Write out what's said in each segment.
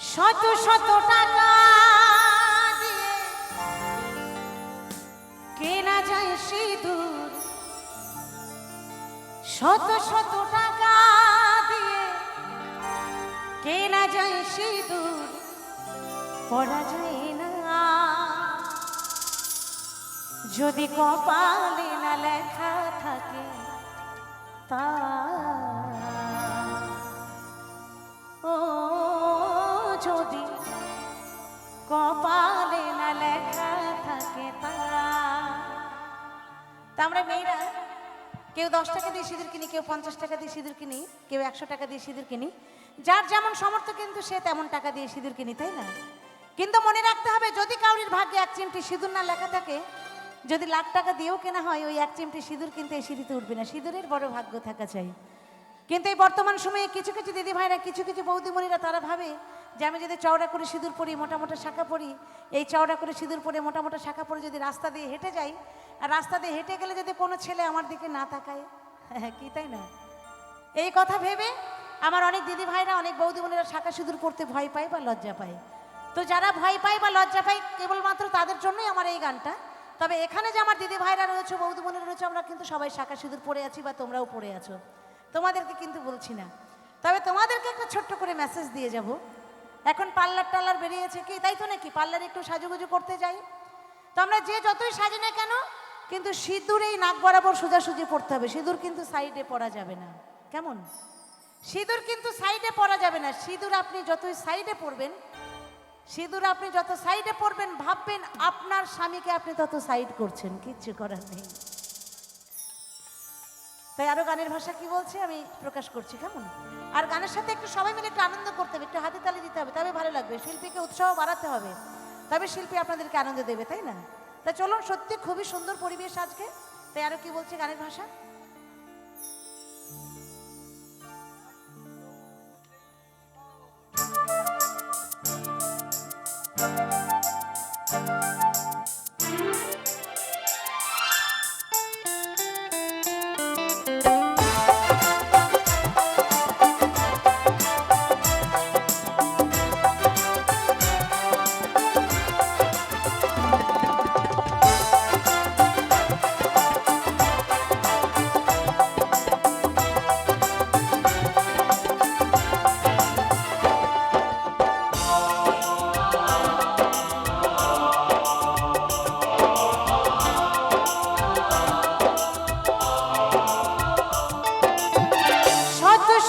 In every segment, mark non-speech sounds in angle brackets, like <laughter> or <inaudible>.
শত শত টাকা দিয়ে কেনা যায় সিঁদুর। শত শত টাকা দিয়ে কেনা যায় সিঁদুর। পড়া যায় না। যদি কপালে না লেখা থাকে তা ও যদি কপালে না লেখা থাকে তা। তা আমরা মেয়েরা, কেউ দশ টাকা দিয়ে সিঁদুর কিনি, কেউ পঞ্চাশ টাকা দিয়ে সিঁদুর কিনি, কেউ একশো টাকা দিয়ে সিঁদুর কিনি। যার যেমন সামর্থ্য, কিন্তু সে তেমন টাকা দিয়ে সিঁদুর কিনি, তাই না? কিন্তু মনে রাখতে হবে, যদি কাউরির ভাগ্যে এক চিমটি সিঁদুর না লেখা থাকে, যদি লাখ টাকা দিয়েও কেনা হয়, ওই এক চিমটি সিঁদুর কিনতে এই সিঁড়িতে উঠবে না। সিঁদুরের বড় ভাগ্য থাকা চাই। কিন্তু এই বর্তমান সময়ে কিছু কিছু দিদি ভাইরা কিছু কিছু বৌদিমণিরা, তারা ভাবে যে আমি যদি চওড়া করে সিঁদুর পরি, মোটা মোটা শাখা পরি, এই চওড়া করে সিঁদুর পরে মোটা মোটা শাখা পরে যদি রাস্তা দিয়ে হেঁটে যাই, আর রাস্তা দিয়ে হেঁটে গেলে যদি কোনো ছেলে আমার দিকে না তাকায়, <laughs> কি তাই না? এই কথা ভেবে আমার অনেক দিদি ভাইরা, অনেক বৌদি বোনেরা শাখা সিঁদুর পড়তে ভয় পায় বা লজ্জা পায়। তো যারা ভয় পায় বা লজ্জা পায়, কেবলমাত্র তাদের জন্যই আমার এই গানটা। তবে এখানে যে আমার দিদি ভাইরা রয়েছে, বৌদি বোনেরা রয়েছে, আমরা কিন্তু সবাই শাখা সিঁদুর পড়ে আছি বা তোমরাও পড়ে আছো। তোমাদেরকে কিন্তু বলছি না। তবে তোমাদেরকে একটা ছোট্ট করে মেসেজ দিয়ে যাব। এখন পার্লার টার্লার বেরিয়েছে কি? তাই তো নাকি? পার্লারে একটু সাজুগুজু করতে যাই। তো আমরা যে যতই সাজি না কেন, কিন্তু সিঁদুর এই নাক বরাবর সোজাসুজি পড়তে হবে। সিঁদুর কিন্তু সাইডে পরা যাবে না। কেমন? সিঁদুর কিন্তু সাইডে পরা যাবে না। সিঁদুর আপনি যতই সাইডে পড়বেন, সিঁদুর আপনি যত সাইডে পড়বেন, ভাববেন আপনার স্বামীকে আপনি তত সাইড করছেন। কিচ্ছু করার নেই। তাই আরও গানের ভাষা কি বলছে? আমি প্রকাশ করছি, কেমন? আর গানের সাথে একটু সবাই মিলে একটু আনন্দ করতে হবে, একটু হাতে তালি দিতে হবে তবে ভালো লাগবে। শিল্পীকে উৎসাহ বাড়াতে হবে, তবে শিল্পী আপনাদেরকে আনন্দ দেবে, তাই না? তা চলুন, সত্যি খুবই সুন্দর পরিবেশ আজকে। তাই আরও কি বলছে গানের ভাষা?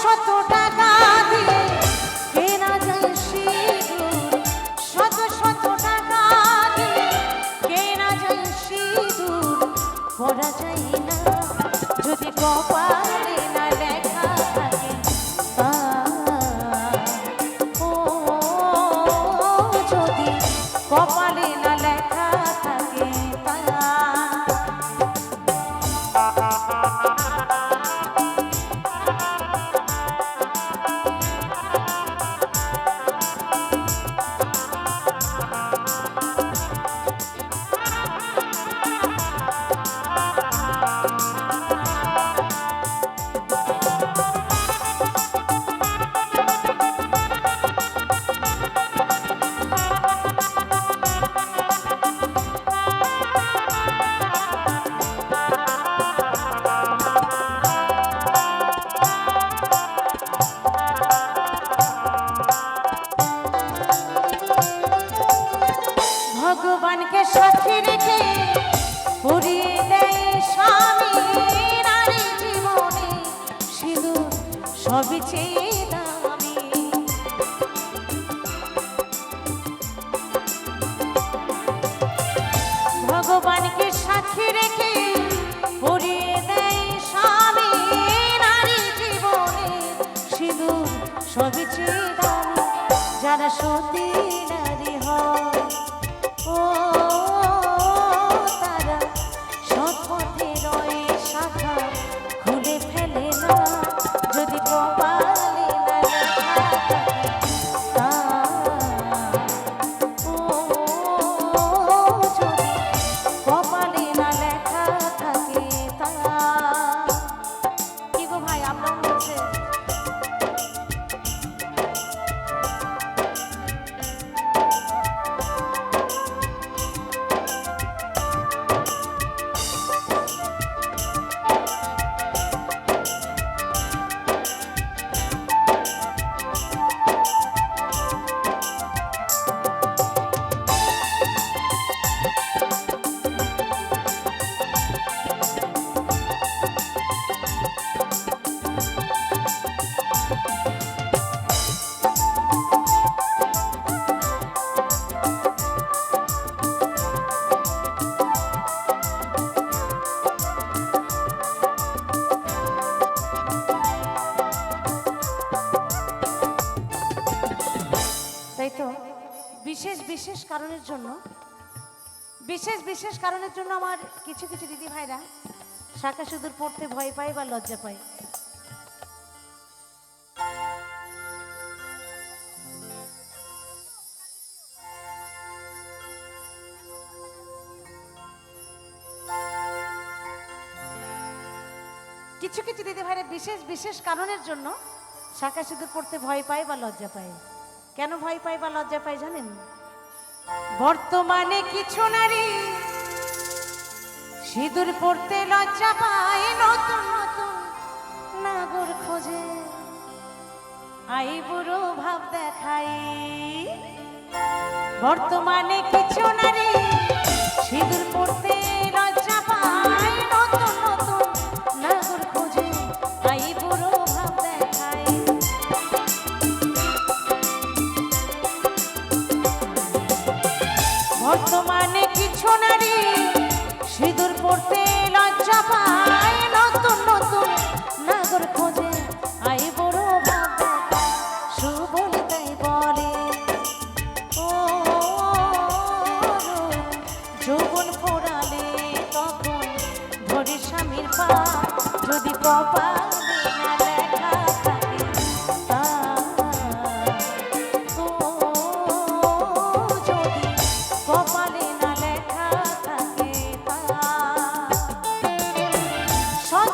শত টাকা দিয়ে কেনা যায় সিঁদুর। শত শত টাকা দিয়ে কেনা যায় সিঁদুর। পড়া যায় না যদি কপালে ভগবানকে সাক্ষী রেখে স্বামী সবই দামি যারা সতী নারী কারণের জন্য, বিশেষ বিশেষ কারণের জন্য আমার কিছু কিছু দিদি ভাইরা শাখা সুদূর পড়তে ভয় পায় বা লজ্জা পায়। কিছু কিছু দিদি ভাইরা বিশেষ বিশেষ কারণের জন্য শাখা সিঁদুর পড়তে ভয় পায় বা লজ্জা পায়। কেন ভয় পায় বা লজ্জা পায় জানেন? বর্তমানে কিছু নারী সিঁদুর পড়তে লজ্জা পায় নতুন নতুন নাগর খোঁজে। আই বুড়ো ভাব দেখাই। বর্তমানে কিছু নারী সিঁদুর পড়তে লজ্জা পায় নতুন নতুন নাগর খোঁজে। আই বড় বাবা তাই বলে, ও, যৌবন তখন ধরে স্বামীর পা। যদি কপালে